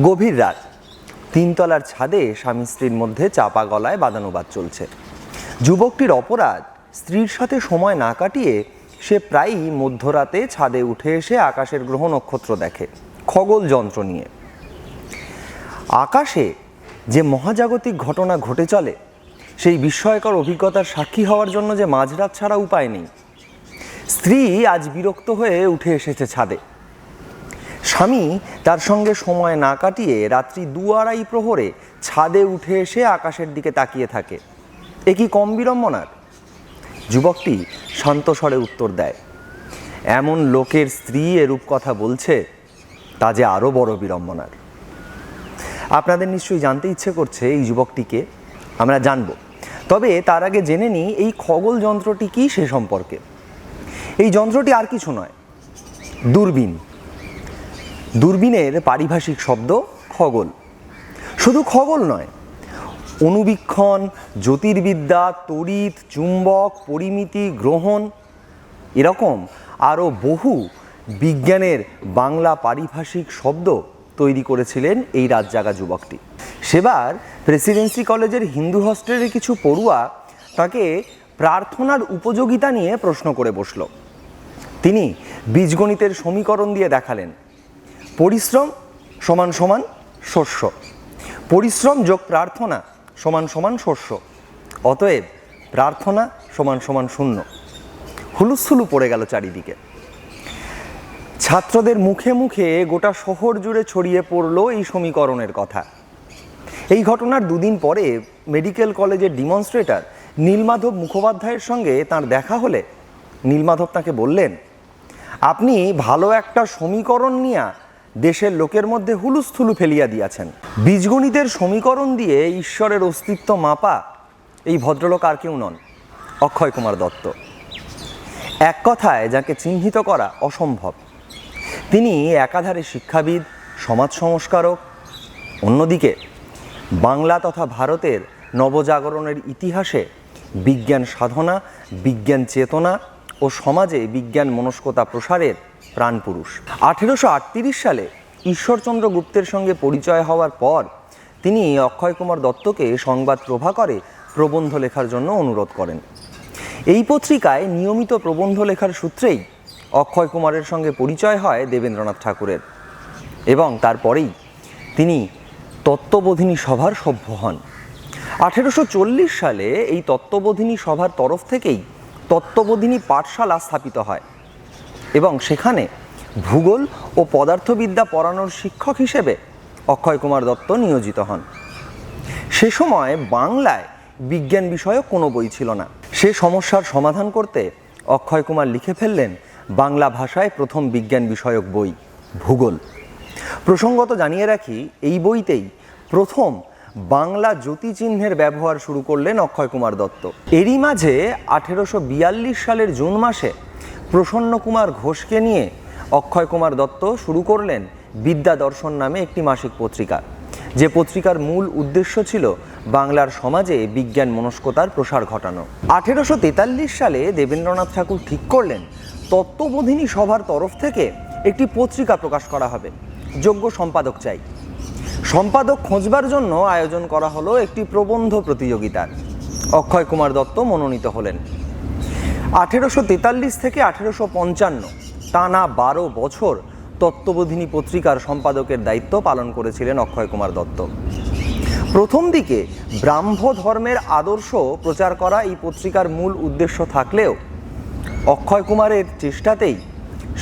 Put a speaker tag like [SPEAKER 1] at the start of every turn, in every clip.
[SPEAKER 1] গভীর রাত। তিনতলার ছাদে স্বামী স্ত্রীর মধ্যে চাপা গলায় বাদানুবাদ চলছে। যুবকটির অপরাধ, স্ত্রীর সাথে সময় না কাটিয়ে সে প্রায়ই মধ্যরাতে ছাদে উঠে এসে আকাশের গ্রহ নক্ষত্র দেখে, খগোল যন্ত্র নিয়ে। আকাশে যে মহাজাগতিক ঘটনা ঘটে চলে, সেই বিস্ময়কর অভিজ্ঞতার সাক্ষী হওয়ার জন্য যে মাঝরাত ছাড়া উপায় নেই। স্ত্রী আজ বিরক্ত হয়ে উঠে এসেছে ছাদে। স্বামী তার সঙ্গে সময় না কাটিয়ে রাত্রি দু আড়াই প্রহরে ছাদে উঠে এসে আকাশের দিকে তাকিয়ে থাকে। এ কি কম বিড়ম্বনার? যুবকটি শান্ত স্বরে উত্তর দেয়, এমন লোকের স্ত্রী এরূপ কথা বলছে, তা যে আরও বড় বিড়ম্বনার। আপনাদের নিশ্চয়ই জানতে ইচ্ছে করছে এই যুবকটিকে, আমরা জানব। তবে তার আগে জেনে নিই, এই খগোল যন্ত্রটি কি সে সম্পর্কে? এই যন্ত্রটি আর কিছু নয়, দূরবীন। দূরবীনের পারিভাষিক শব্দ খগোল। শুধু খগোল নয়, অনুবীক্ষণ, জ্যোতির্বিদ্যা, তড়িৎ, চুম্বক, পরিমিতি, গ্রহণ এরকম আরও বহু বিজ্ঞানের বাংলা পারিভাষিক শব্দ তৈরি করেছিলেন এই রাতজাগা যুবকটি। সেবার প্রেসিডেন্সি কলেজের হিন্দু হস্টেলের কিছু পড়ুয়া তাকে প্রার্থনার উপযোগিতা নিয়ে প্রশ্ন করে বসল। তিনি বীজগণিতের সমীকরণ দিয়ে দেখালেন। পরিশ্রম সমান সমান শস্য। পরিশ্রম যোগ প্রার্থনা সমান সমান শস্য। অতএব প্রার্থনা সমান সমান শূন্য। হুলুস্থুলু পড়ে গেল চারিদিকে। ছাত্রদের মুখে মুখে গোটা শহর জুড়ে ছড়িয়ে পড়ল এই সমীকরণের কথা। এই ঘটনার দুদিন পরে মেডিকেল কলেজের ডিমনস্ট্রেটর নীলমাধব মুখোপাধ্যায়ের সঙ্গে তার দেখা হলে নীলমাধব তাকে বললেন, আপনি ভালো একটা সমীকরণ নিয়ে দেশের লোকের মধ্যে হুলুস্থুলু ফেলিয়া দিয়াছেন। বীজগণিতের সমীকরণ দিয়ে ঈশ্বরের অস্তিত্ব মাপা এই ভদ্রলোক আর কেউ নন, অক্ষয় কুমার দত্ত। এক কথায় যাকে চিহ্নিত করা অসম্ভব। তিনি একাধারে শিক্ষাবিদ, সমাজ সংস্কারক, অন্যদিকে বাংলা তথা ভারতের নবজাগরণের ইতিহাসে বিজ্ঞান সাধনা, বিজ্ঞান চেতনা ও সমাজে বিজ্ঞান মনস্কতা প্রসারের প্রাণপুরুষ। আঠেরোশো আটত্রিশ সালে ঈশ্বরচন্দ্র গুপ্তের সঙ্গে পরিচয় হওয়ার পর তিনি অক্ষয় কুমার দত্তকে সংবাদ প্রভাকরে প্রবন্ধ লেখার জন্য অনুরোধ করেন। এই পত্রিকায় নিয়মিত প্রবন্ধ লেখার সূত্রেই অক্ষয় কুমারের সঙ্গে পরিচয় হয় দেবেন্দ্রনাথ ঠাকুরের এবং তারপরেই তিনি তত্ত্ববোধিনী সভার সভ্য হন। আঠেরোশো চল্লিশ সালে এই তত্ত্ববোধিনী সভার তরফ থেকেই তত্ত্ববোধিনী পাঠশালা স্থাপিত হয়। এবং সেখানে ভূগোল ও পদার্থবিদ্যা পড়ানোর শিক্ষক হিসেবে অক্ষয় কুমার দত্ত নিয়োজিত হন। সে সময় বাংলায় বিজ্ঞান বিষয়ক কোনো বই ছিল না। সে সমস্যার সমাধান করতে অক্ষয় কুমার লিখে ফেললেন বাংলা ভাষায় প্রথম বিজ্ঞান বিষয়ক বই, ভূগোল। প্রসঙ্গত জানিয়ে রাখি, এই বইতেই প্রথম বাংলা জ্যোতিচিহ্নের ব্যবহার শুরু করলেন অক্ষয় কুমার দত্ত। এরই মাঝে আঠেরোশো বিয়াল্লিশ সালের জুন মাসে প্রসন্ন কুমার ঘোষকে নিয়ে অক্ষয় কুমার দত্ত শুরু করলেন বিদ্যা দর্শন নামে একটি মাসিক পত্রিকা। যে পত্রিকার মূল উদ্দেশ্য ছিল বাংলার সমাজে বিজ্ঞান মনস্কতার প্রসার ঘটানো। আঠেরোশো তেতাল্লিশ সালে দেবেন্দ্রনাথ ঠাকুর ঠিক করলেন, তত্ত্ববোধিনী সভার তরফ থেকে একটি পত্রিকা প্রকাশ করা হবে। যোগ্য সম্পাদক চাই। সম্পাদক খোঁজবার জন্য আয়োজন করা হলো একটি প্রবন্ধ প্রতিযোগিতার। অক্ষয় কুমার দত্ত মনোনীত হলেন। আঠেরোশো তেতাল্লিশ থেকে আঠেরোশো পঞ্চান্ন, টানা বারো বছর তত্ত্ববোধিনী পত্রিকার সম্পাদকের দায়িত্ব পালন করেছিলেন অক্ষয় কুমার দত্ত। প্রথম দিকে ব্রাহ্ম ধর্মের আদর্শ প্রচার করা এই পত্রিকার মূল উদ্দেশ্য থাকলেও অক্ষয় কুমারের চেষ্টাতেই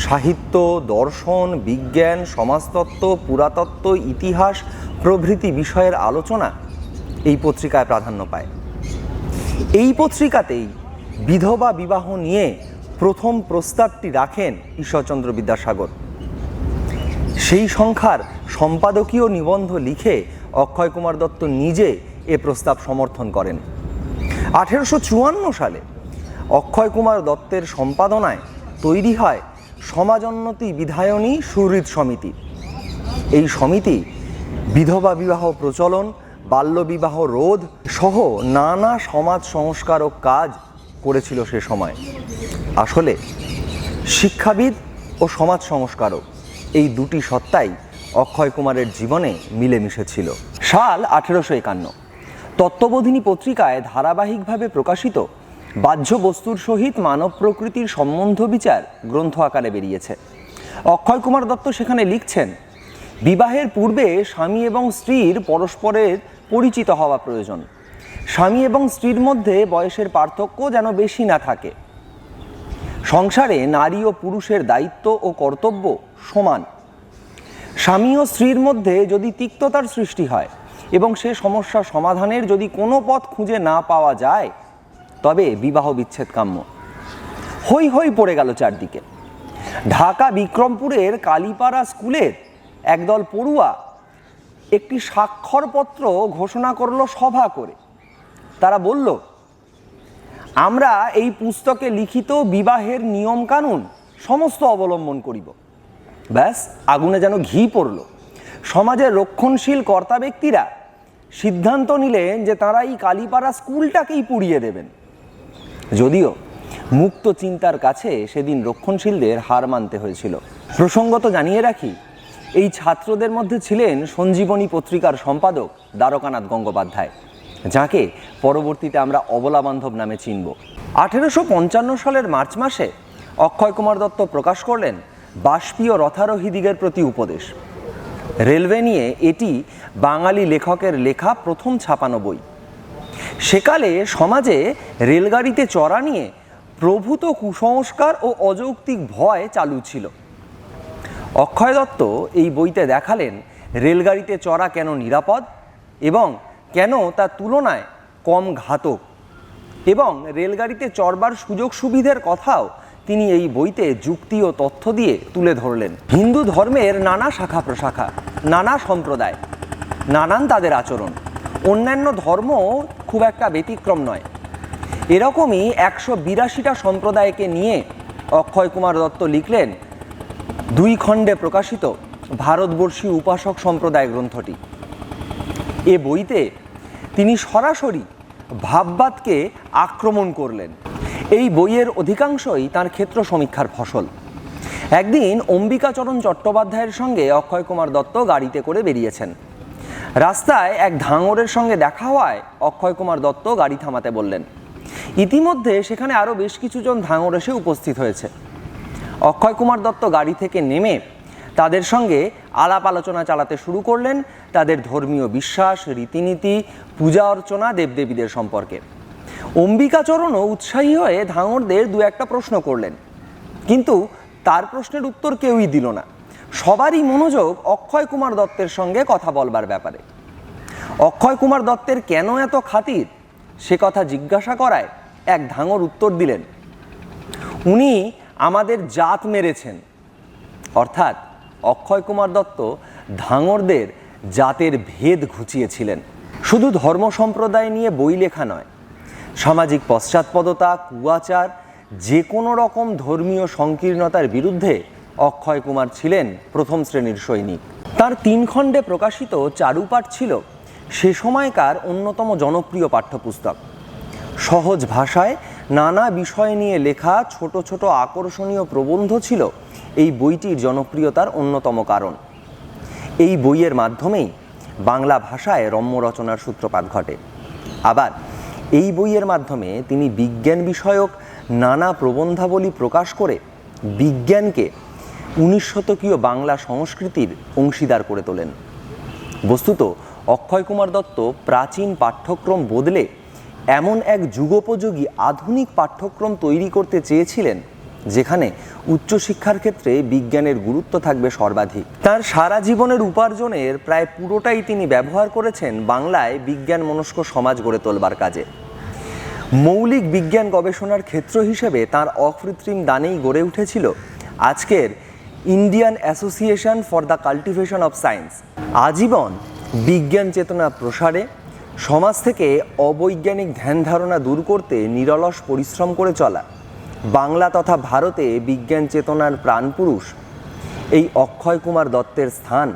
[SPEAKER 1] সাহিত্য, দর্শন, বিজ্ঞান, সমাজতত্ত্ব, পুরাতত্ত্ব, ইতিহাস প্রভৃতি বিষয়ের আলোচনা এই পত্রিকায় প্রাধান্য পায়। এই পত্রিকাতেই বিধবা বিবাহ নিয়ে প্রথম প্রস্তাবটি রাখেন ঈশ্বরচন্দ্র বিদ্যাসাগর। সেই সংখ্যার সম্পাদকীয় নিবন্ধ লিখে অক্ষয় কুমার দত্ত নিজে এ প্রস্তাব সমর্থন করেন। আঠেরোশো চুয়ান্ন সালে অক্ষয় কুমার দত্তের সম্পাদনায় তৈরি হয় সমাজোন্নতি বিধায়নী সুহৃদ সমিতি। এই সমিতি বিধবা বিবাহ প্রচলন বাল্যবিবাহ রোধ সহ নানা সমাজ সংস্কারক কাজ করেছিল সে সময়। আসলে শিক্ষাবিদ ও সমাজ সংস্কারক এই দুটি সত্তাই অক্ষয় কুমারের জীবনে মিলেমিশে ছিল। সাল আঠেরোশো একান্ন। তত্ত্ববোধিনী পত্রিকায় ধারাবাহিকভাবে প্রকাশিত বাহ্য বস্তুর সহিত মানব প্রকৃতির সম্বন্ধ বিচার গ্রন্থ আকারে বেরিয়েছে। অক্ষয় কুমার দত্ত সেখানে লিখছেন, বিবাহের পূর্বে স্বামী এবং স্ত্রীর পরস্পরের পরিচিত হওয়া প্রয়োজন। স্বামী এবং স্ত্রীর মধ্যে বয়সের পার্থক্য যেন বেশি না থাকে। সংসারে নারী ও পুরুষের দায়িত্ব ও কর্তব্য সমান। স্বামী ও স্ত্রীর মধ্যে যদি তিক্ততার সৃষ্টি হয় এবং সে সমস্যা সমাধানের যদি কোনো পথ খুঁজে না পাওয়া যায়, তবে বিবাহ বিচ্ছেদ কাম্য। হই হই পড়ে গেল চারদিকে। ঢাকা বিক্রমপুরের কালীপাড়া স্কুলের একদল পড়ুয়া একটি স্বাক্ষরপত্র ঘোষণা করল সভা করে। তারা বলল, আমরা এই পুস্তকে লিখিত বিবাহের নিয়মকানুন সমস্ত অবলম্বন করিব। ব্যাস, আগুনে যেন ঘি পড়ল। সমাজের রক্ষণশীল কর্তা ব্যক্তিরা সিদ্ধান্ত নিলেন যে তারা এই কালীপাড়া স্কুলটাকেই পুড়িয়ে দেবেন। যদিও মুক্ত চিন্তার কাছে সেদিন রক্ষণশীলদের হার মানতে হয়েছিল। প্রসঙ্গত জানিয়ে রাখি, এই ছাত্রদের মধ্যে ছিলেন সঞ্জীবনী পত্রিকার সম্পাদক দ্বারকানাথ গঙ্গোপাধ্যায়। যাকে পরবর্তীতে আমরা অবলা বান্ধব নামে চিনব। আঠেরোশো পঞ্চান্ন সালের মার্চ মাসে অক্ষয় কুমার দত্ত প্রকাশ করলেন বাষ্পীয় রথারোহীদিগের প্রতি উপদেশ। রেলওয়ে নিয়ে এটি বাঙালি লেখকের লেখা প্রথম ছাপানো বই। সেকালে সমাজে রেলগাড়িতে চড়া নিয়ে প্রভূত কুসংস্কার ও অযৌক্তিক ভয় চালু ছিল। অক্ষয় দত্ত এই বইতে দেখালেন, রেলগাড়িতে চড়া কেন নিরাপদ এবং কেন তার তুলনায় কম ঘাতক? এবং রেলগাড়িতে চড়বার সুযোগ সুবিধের কথাও তিনি এই বইতে যুক্তি ও তথ্য দিয়ে তুলে ধরলেন। হিন্দু ধর্মের নানা শাখা প্রশাখা, নানা সম্প্রদায়, নানান তাদের আচরণ। অন্যান্য ধর্ম খুব একটা ব্যতিক্রম নয়। এরকমই একশো বিরাশিটা সম্প্রদায়কে নিয়ে অক্ষয় কুমার দত্ত লিখলেন, দুই খণ্ডে প্রকাশিত ভারতবর্ষী উপাসক সম্প্রদায় গ্রন্থটি। এ বইতে তিনি সরাসরি ভাববাদকে আক্রমণ করলেন। এই বইয়ের অধিকাংশই তার ক্ষেত্র সমীক্ষার ফসল। একদিন অম্বিকাচরণ চট্টোপাধ্যায়ের সঙ্গে অক্ষয় কুমার দত্ত গাড়িতে করে বেরিয়েছেন। রাস্তায় এক ধাঙরের সঙ্গে দেখা হওয়ায় অক্ষয় কুমার দত্ত গাড়ি থামাতে বললেন, ইতিমধ্যে সেখানে আরও বেশ কিছুজন ধাঙর এসে উপস্থিত হয়েছে। অক্ষয় কুমার দত্ত গাড়ি থেকে নেমে তাদের সঙ্গে আলাপ আলোচনা চালাতে শুরু করলেন তাদের ধর্মীয় বিশ্বাস, রীতিনীতি, পূজা অর্চনা দেবদেবীদের সম্পর্কে। অম্বিকাচরণও উৎসাহী হয়ে ধাঙরদের দু একটা প্রশ্ন করলেন। কিন্তু তার প্রশ্নের উত্তর কেউই দিল না। সবারই মনোযোগ অক্ষয় কুমার দত্তের সঙ্গে কথা বলবার ব্যাপারে। অক্ষয় কুমার দত্তের কেন এত খাতির? সে কথা জিজ্ঞাসা করায় এক ধাঙর উত্তর দিলেন, উনি আমাদের জাত মেরেছেন। অর্থাৎ অক্ষয় কুমার দত্ত ধাঙরদের জাতের ভেদ ঘুচিয়েছিলেন। শুধু ধর্ম সম্প্রদায় নিয়ে বই লেখা নয়, সামাজিক পশ্চাৎপদতা, কুয়াচার যে কোনো রকম ধর্মীয় সংকীর্ণতার বিরুদ্ধে অক্ষয় কুমার ছিলেন প্রথম শ্রেণির সৈনিক। তার তিন খণ্ডে প্রকাশিত চারুপাঠ ছিল সে সময়কার অন্যতম জনপ্রিয় পাঠ্যপুস্তক। সহজ ভাষায় নানা বিষয় নিয়ে লেখা ছোট ছোট আকর্ষণীয় প্রবন্ধ ছিল এই বইটির জনপ্রিয়তার অন্যতম কারণ। এই বইয়ের মাধ্যমেই বাংলা ভাষায় রম্য রচনার সূত্রপাত ঘটে। আবার এই বইয়ের মাধ্যমে তিনি বিজ্ঞান বিষয়ক নানা প্রবন্ধাবলী প্রকাশ করে বিজ্ঞানকে উনিশ শতকীয় বাংলা সংস্কৃতির অংশীদার করে তোলেন। বস্তুত, অক্ষয় কুমার দত্ত প্রাচীন পাঠ্যক্রম বদলে এমন এক যুগোপযোগী আধুনিক পাঠ্যক্রম তৈরি করতে চেয়েছিলেন যেখানে উচ্চশিক্ষার ক্ষেত্রে বিজ্ঞানের গুরুত্ব থাকবে সর্বাধিক। তার সারা জীবনের উপার্জনের প্রায় পুরোটাই তিনি ব্যবহার করেছেন বাংলায় বিজ্ঞান মনস্ক সমাজ গড়ে তোলবার কাজে। মৌলিক বিজ্ঞান গবেষণার ক্ষেত্র হিসেবে তার অকৃত্রিম দানেই গড়ে উঠেছিল আজকের Indian association for the cultivation of science. আজীবন বিজ্ঞান চেতনা প্রসারে, সমাজ থেকে অবৈজ্ঞানিক ধ্যান ধারণা দূর করতে নিরলস পরিশ্রম করে চলা। বাংলা তথা ভারতে বিজ্ঞান চেতনার প্রাণপুরুষ। এই অক্ষয় কুমার দত্তের স্থান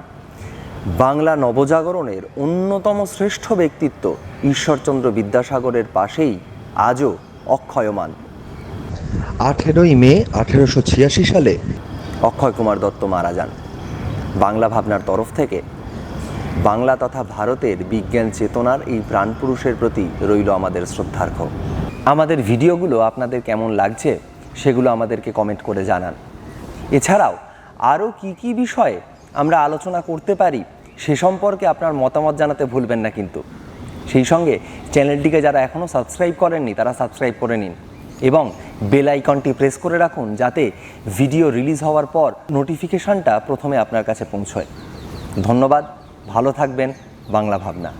[SPEAKER 1] বাংলা নবজাগরণের অন্যতম শ্রেষ্ঠ ব্যক্তিত্ব ঈশ্বরচন্দ্র বিদ্যাসাগরের পাশেই আজও অক্ষয়মান।
[SPEAKER 2] আঠেরোই মে আঠেরোশো ছিয়াশি সালে
[SPEAKER 1] অক্ষয় কুমার দত্ত মারা যান। বাংলা ভাবনার তরফ থেকে বাংলা তথা ভারতের বিজ্ঞান চেতনার এই প্রাণপুরুষের প্রতি রইল আমাদের শ্রদ্ধার্ঘ আমাদের ভিডিওগুলো আপনাদের কেমন লাগছে সেগুলো আমাদেরকে কমেন্ট করে জানান। এছাড়াও আরও কি কি বিষয়ে আমরা আলোচনা করতে পারি সে সম্পর্কে আপনার মতামত জানাতে ভুলবেন না কিন্তু। সেই সঙ্গে চ্যানেলটিকে যারা এখনও সাবস্ক্রাইব করেননি, তারা সাবস্ক্রাইব করে নিন এবং বেল আইকনটি প্রেস করে রাখুন যাতে ভিডিও রিলিজ হওয়ার পর নোটিফিকেশনটা প্রথমে আপনার কাছে পৌঁছয়। ধন্যবাদ, ভালো থাকবেন, বাংলা ভাবনা।